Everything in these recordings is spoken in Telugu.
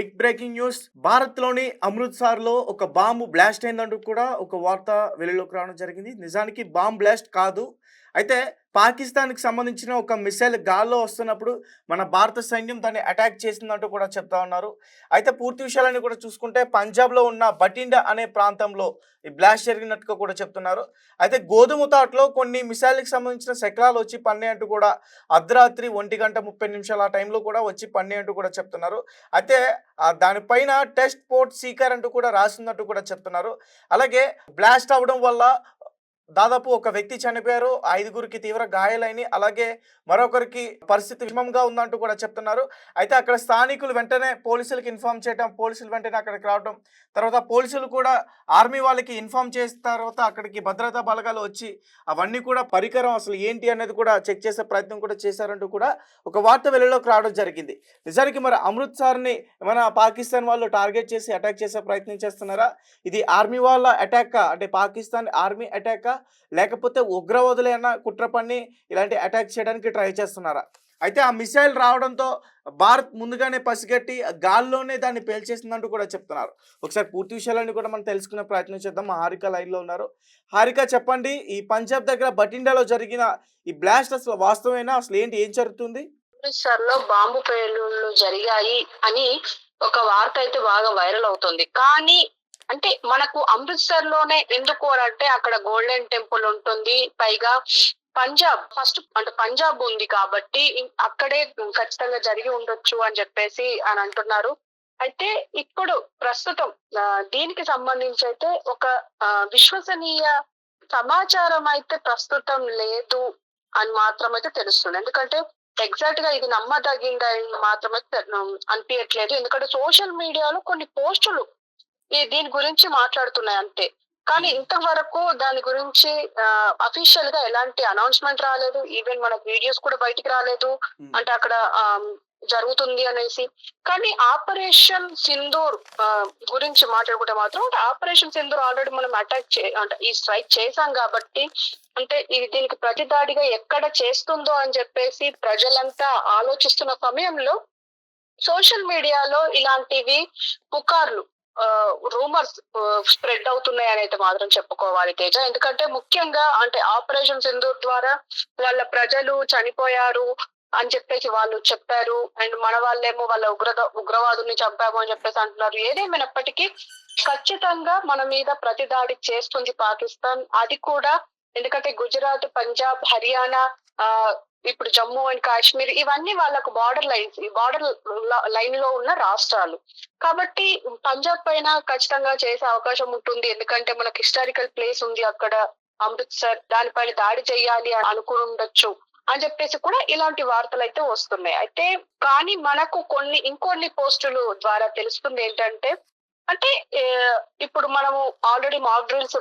Big breaking news. భారత్లోని అమృత్సర్లో ఒక బాంబు బ్లాస్ట్ అయిందంటూ కూడా ఒక వార్త వెలుగులోకి రావడం జరిగింది. నిజానికి బాంబ్ బ్లాస్ట్ కాదు. అయితే పాకిస్తాన్కి సంబంధించిన ఒక మిసైల్ గాల్లో వస్తున్నప్పుడు మన భారత సైన్యం దాన్ని అటాక్ చేసిందంటూ కూడా చెప్తా ఉన్నారు. అయితే పూర్తి విషయాలన్నీ కూడా చూసుకుంటే పంజాబ్లో ఉన్న బటిండా అనే ప్రాంతంలో ఈ బ్లాస్ట్ జరిగినట్టుగా కూడా చెప్తున్నారు. అయితే గోధుమ తాటలో కొన్ని మిసైల్కి సంబంధించిన శకలాలు వచ్చి పన్నే అంటూ కూడా అర్ధరాత్రి ఒంటి గంట ముప్పై నిమిషాల ఆ టైంలో కూడా వచ్చి పన్నే అంటూ కూడా చెప్తున్నారు. అయితే దానిపైన టెస్ట్ పోర్ట్ సీకర్ అంటూ కూడా రాసిందంటూ కూడా చెప్తున్నారు. అలాగే బ్లాస్ట్ అవ్వడం వల్ల దాదాపు ఒక వ్యక్తి చనిపోయారు. ఐదుగురికి తీవ్ర గాయాలైన అలాగే మరొకరికి పరిస్థితి విషమంగా ఉందంటూ కూడా చెప్తున్నారు. అయితే అక్కడ స్థానికులు వెంటనే పోలీసులకు ఇన్ఫార్మ్ చేయడం పోలీసులు వెంటనే అక్కడికి రావడం తర్వాత పోలీసులు కూడా ఆర్మీ వాళ్ళకి ఇన్ఫార్మ్ చేసిన తర్వాత అక్కడికి భద్రతా బలగాలు వచ్చి అవన్నీ కూడా పరికరం అసలు ఏంటి అనేది కూడా చెక్ చేసే ప్రయత్నం కూడా చేశారంటూ కూడా ఒక వార్త వెలుగులోకి రావడం జరిగింది. నిజానికి మరి అమృత్సర్ని మన పాకిస్తాన్ వాళ్ళు టార్గెట్ చేసి అటాక్ చేసే ప్రయత్నం చేస్తున్నారా? ఇది ఆర్మీ వాళ్ళ అటాక్ అంటే పాకిస్తాన్ ఆర్మీ అటాక్ లేకపోతే ఉగ్రవాదులైనా కుట్ర పన్ని ఇలాంటి అటాక్ చేయడానికి ట్రై చేస్తున్నారా? అయితే ఆ మిసైల్ రావడంతో భారత్ ముందుగానే పసిగట్టి గాల్లోనే దాన్ని పేల్చేసిందంటూ కూడా చెప్తున్నారు. ఒకసారి పూర్తి విషయాలన్నీ కూడా మనం తెలుసుకునే ప్రయత్నం చేద్దాం. హారిక లైన్లో ఉన్నారు. హారిక చెప్పండి ఈ పంజాబ్ దగ్గర బటిండాలో జరిగిన ఈ బ్లాస్ట్ అసలు వాస్తవమేనా? అసలు ఏంటి? ఏం జరుగుతుంది? అమృత్సర్లో బాంబు పేలుళ్ళు జరిగాయి అని ఒక వార్త అయితే బాగా వైరల్ అవుతుంది. కానీ అంటే మనకు అమృత్సర్లోనే ఎందుకు అంటే అక్కడ గోల్డెన్ టెంపుల్ ఉంటుంది. పైగా పంజాబ్ ఫస్ట్ అంటే పంజాబ్ ఉంది కాబట్టి అక్కడే ఖచ్చితంగా జరిగి ఉండొచ్చు అని చెప్పేసి అని అంటున్నారు. అయితే ఇప్పుడు ప్రస్తుతం దీనికి సంబంధించి అయితే ఒక విశ్వసనీయ సమాచారం అయితే ప్రస్తుతం లేదు అని మాత్రం అయితే తెలుస్తుంది. ఎందుకంటే ఎగ్జాక్ట్గా ఇది నమ్మదగిందని మాత్రమే అనిపించట్లేదు ఎందుకంటే సోషల్ మీడియాలో కొన్ని పోస్టులు ఈ దీని గురించి మాట్లాడుతున్నాయి అంతే. కానీ ఇంతవరకు దాని గురించి అఫీషియల్గా ఎలాంటి అనౌన్స్మెంట్ రాలేదు. ఈవెన్ మన వీడియోస్ కూడా బయటికి రాలేదు. అంటే అక్కడ జరుగుతుంది అనేసి. కానీ ఆపరేషన్ సింధూర్ గురించి మాట్లాడుకుంటే మాత్రం అంటే ఆపరేషన్ సింధూర్ ఆల్రెడీ మనం అటాక్ చే అంటే ఈ స్ట్రైక్ చేశాం కాబట్టి అంటే ఇది దీనికి ప్రతిదాడిగా ఎక్కడ చేస్తుందో అని చెప్పేసి ప్రజలంతా ఆలోచిస్తున్న సమయంలో సోషల్ మీడియాలో ఇలాంటివి పుకార్లు రూమర్స్ స్ప్రెడ్ అవుతున్నాయి అని అయితే మాత్రం చెప్పుకోవాలి తేజ. ఎందుకంటే ముఖ్యంగా అంటే ఆపరేషన్ సింధూర్ ద్వారా వాళ్ళ ప్రజలు చనిపోయారు అని చెప్పేసి వాళ్ళు చెప్పారు. అండ్ మన వాళ్ళేమో వాళ్ళ ఉగ్ర ఉగ్రవాదుల్ని చంపాము అని చెప్పేసి అంటున్నారు. ఏదేమైనప్పటికీ ఖచ్చితంగా మన మీద ప్రతిదాడి చేస్తుంది పాకిస్తాన్. అది కూడా ఎందుకంటే గుజరాత్ పంజాబ్ హర్యానా ఆ ఇప్పుడు జమ్మూ అండ్ కాశ్మీర్ ఇవన్నీ వాళ్ళకు బార్డర్ లైన్స్ బార్డర్ లైన్లో ఉన్న రాష్ట్రాలు. కాబట్టి పంజాబ్ పైన ఖచ్చితంగా చేసే అవకాశం ఉంటుంది. ఎందుకంటే మనకు హిస్టారికల్ ప్లేస్ ఉంది అక్కడ అమృత్సర్. దానిపైన దాడి చేయాలి అని అనుకుని ఉండొచ్చు అని చెప్పేసి కూడా ఇలాంటి వార్తలు అయితే వస్తున్నాయి. అయితే కానీ మనకు కొన్ని ఇంకొన్ని పోస్టులు ద్వారా తెలుస్తుంది ఏంటంటే అంటే ఇప్పుడు మనము ఆల్రెడీ మాక్ డ్రిల్స్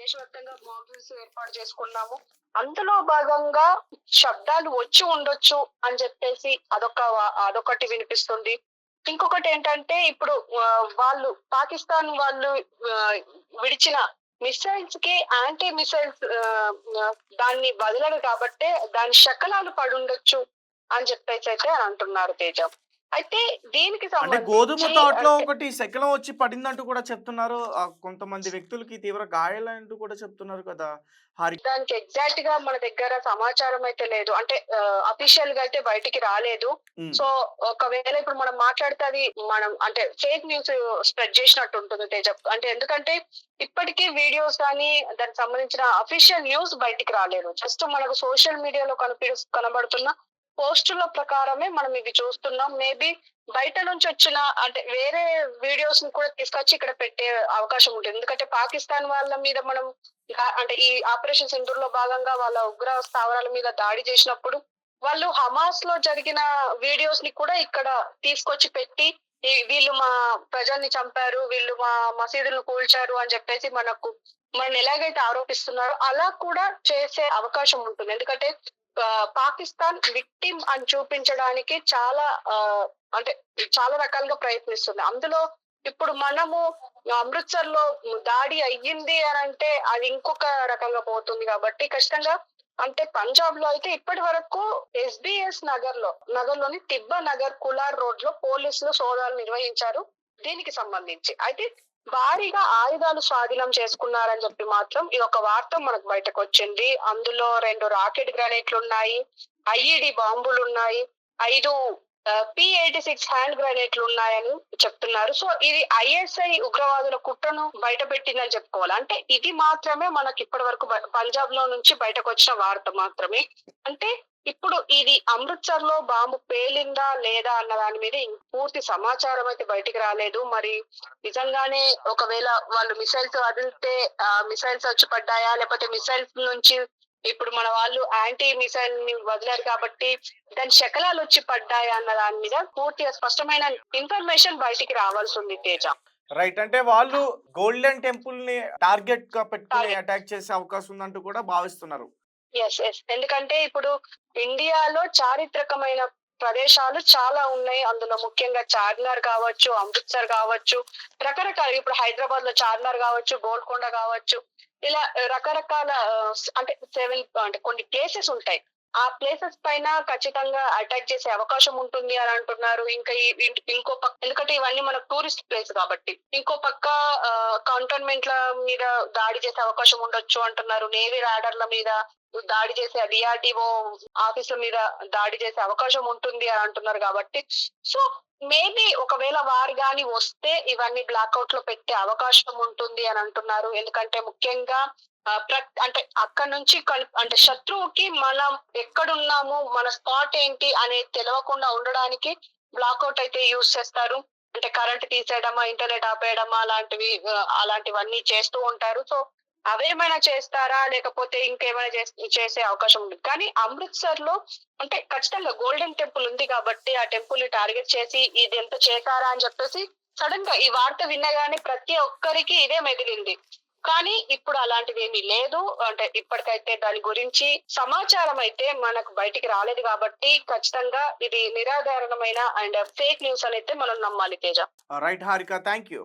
దేశవ్యాప్తంగా మాక్ డ్రిల్స్ ఏర్పాటు చేసుకున్నాము. అందులో భాగంగా శబ్దాలు వచ్చి ఉండొచ్చు అని చెప్పేసి అదొక అదొకటి వినిపిస్తుంది. ఇంకొకటి ఏంటంటే ఇప్పుడు వాళ్ళు పాకిస్తాన్ వాళ్ళు విడిచిన మిసైల్స్కి యాంటీ మిసైల్స్ దాన్ని వదలడు కాబట్టే దాని శకలాలు పడుండొచ్చు అని చెప్పేసి అయితే అంటున్నారు తేజ. అయితే దీనికి అంటే గోధుమ తోటలో ఒకటి శకలం వచ్చి పడిందంటూ కూడా చెప్తున్నారు. కొంతమంది వ్యక్తులకి తీవ్ర గాయాలంటూ కూడా చెప్తున్నారు కదా. దానికి ఎగ్జాక్ట్గా మన దగ్గర సమాచారం అయితే లేదు. అంటే అఫీషియల్గా అయితే బయటికి రాలేదు. సో ఒకవేళ ఇప్పుడు మనం మాట్లాడితే అది మనం అంటే ఫేక్ న్యూస్ స్ప్రెడ్ చేసినట్టు ఉంటుంది తేజ. అంటే ఎందుకంటే ఇప్పటికీ వీడియోస్ కానీ దానికి సంబంధించిన అఫీషియల్ న్యూస్ బయటికి రాలేదు. జస్ట్ మనకు సోషల్ మీడియాలో కనిపి కనబడుతున్న పోస్టుల ప్రకారమే మనం ఇవి చూస్తున్నాం. మేబీ బయట నుంచి వచ్చిన అంటే వేరే వీడియోస్ని కూడా తీసుకొచ్చి ఇక్కడ పెట్టే అవకాశం ఉంటుంది. ఎందుకంటే పాకిస్తాన్ వాళ్ళ మీద మనం అంటే ఈ ఆపరేషన్ సింధూర్లో భాగంగా వాళ్ళ ఉగ్ర స్థావరాల మీద దాడి చేసినప్పుడు వాళ్ళు హమాస్లో జరిగిన వీడియోస్ని కూడా ఇక్కడ తీసుకొచ్చి పెట్టి వీళ్ళు మా ప్రజల్ని చంపారు వీళ్ళు మా మసీదులను కూల్చారు అని చెప్పేసి మనకు మనం ఎలాగైతే ఆరోపిస్తున్నారో అలా కూడా చేసే అవకాశం ఉంటుంది. ఎందుకంటే పాకిస్తాన్ విక్టిమ్ అని చూపించడానికి చాలా అంటే చాలా రకాలుగా ప్రయత్నిస్తుంది. అందులో ఇప్పుడు మనము అమృత్సర్లో దాడి అయ్యింది అని అంటే అది ఇంకొక రకంగా పోతుంది కాబట్టి ఖచ్చితంగా అంటే పంజాబ్లో అయితే ఇప్పటి వరకు ఎస్బిఎస్ నగర్లో నగర్లోని తిబ్బా నగర్ కులార్ రోడ్లో పోలీసులు సోదాలు నిర్వహించారు దీనికి సంబంధించి. అయితే భారీగా ఆయుధాలు స్వాధీనం చేసుకున్నారని చెప్పి మాత్రం ఈ ఒక వార్త మనకు బయటకు వచ్చింది అందులో రెండు రాకెట్ గ్రానైట్లు ఉన్నాయి ఐఈడి బాంబులు ఉన్నాయి ఐదు పి ఎయిటీ సిక్స్ హ్యాండ్ గ్రానైట్లు ఉన్నాయని చెప్తున్నారు. సో ఇది ఐఎస్ఐ ఉగ్రవాదుల కుట్రను బయట పెట్టిందని చెప్పుకోవాలి. అంటే ఇది మాత్రమే మనకి ఇప్పటి వరకు పంజాబ్లో నుంచి బయటకు వచ్చిన వార్త మాత్రమే. అంటే ఇప్పుడు ఇది అమృత్సర్లో బాంబు పేలిందా లేదా అన్న దాని మీద పూర్తి సమాచారం అయితే బయటికి రాలేదు. మరి నిజంగానే ఒకవేళ వాళ్ళు మిసైల్స్ వదిలితే మిసైల్స్ వచ్చి పడ్డాయా? లేకపోతే మిసైల్స్ నుంచి ఇప్పుడు మన వాళ్ళు యాంటీ మిసైల్ని వదిలారు కాబట్టి దాని శకలాలు వచ్చి పడ్డాయా అన్న దాని మీద పూర్తిగా స్పష్టమైన ఇన్ఫర్మేషన్ బయటికి రావాల్సి ఉంది తేజ. రైట్. అంటే వాళ్ళు గోల్డెన్ టెంపుల్ని టార్గెట్గా పెట్టుకుని. అటాక్ చేసే అవకాశం ఉందంటూ కూడా భావిస్తున్నారు. ఎస్ ఎస్ ఎందుకంటే ఇప్పుడు ఇండియాలో చారిత్రకమైన ప్రదేశాలు చాలా ఉన్నాయి. అందులో ముఖ్యంగా చార్మినార్ కావచ్చు అమృత్సర్ కావచ్చు రకరకాల ఇప్పుడు హైదరాబాద్లో చార్మినార్ కావచ్చు గోల్కొండ కావచ్చు. ఇలా రకరకాల అంటే సెవెన్ అంటే కొన్ని ప్లేసెస్ ఉంటాయి. ఆ ప్లేసెస్ పైన ఖచ్చితంగా అటాక్ చేసే అవకాశం ఉంటుంది అని అంటున్నారు. ఇంకా ఇంకో పక్క ఎందుకంటే ఇవన్నీ మన టూరిస్ట్ ప్లేస్ కాబట్టి. ఇంకో పక్క కంటోన్మెంట్ల మీద దాడి చేసే అవకాశం ఉండొచ్చు అంటున్నారు. నేవీ రాడర్ల మీద దాడి చేసే డిఆర్డిఓ ఆఫీసుల మీద దాడి చేసే అవకాశం ఉంటుంది అని అంటున్నారు కాబట్టి. సో మేబీ ఒకవేళ వారు గాని వస్తే ఇవన్నీ బ్లాక్అవుట్లో పెట్టే అవకాశం ఉంటుంది అని అంటున్నారు. ఎందుకంటే ముఖ్యంగా అంటే అక్కడ నుంచి అంటే శత్రువుకి మనం ఎక్కడున్నాము మన స్పాట్ ఏంటి అనేది తెలియకుండా ఉండడానికి బ్లాక్అవుట్ అయితే యూజ్ చేస్తారు. అంటే కరెంట్ తీసేయడమా ఇంటర్నెట్ ఆపేయడమా అలాంటివి అలాంటివన్నీ చేస్తూ ఉంటారు. సో అవేమైనా చేస్తారా? లేకపోతే ఇంకేమైనా చేసే అవకాశం ఉంది. కానీ అమృత్సర్లో అంటే ఖచ్చితంగా గోల్డెన్ టెంపుల్ ఉంది కాబట్టి ఆ టెంపుల్ని టార్గెట్ చేసి ఇది ఎంత చేశారా అని చెప్పేసి సడన్గా ఈ వార్త విన్నగానే ప్రతి ఒక్కరికి ఇదే మెదిలింది. కానీ ఇప్పుడు అలాంటిది ఏమీ లేదు. అంటే ఇప్పటికైతే దాని గురించి సమాచారం అయితే మనకు బయటికి రాలేదు కాబట్టి ఖచ్చితంగా ఇది నిరాధారణమైన అండ్ ఫేక్ న్యూస్ అని అయితే మనం నమ్మాలి Teja. Right Harika thank you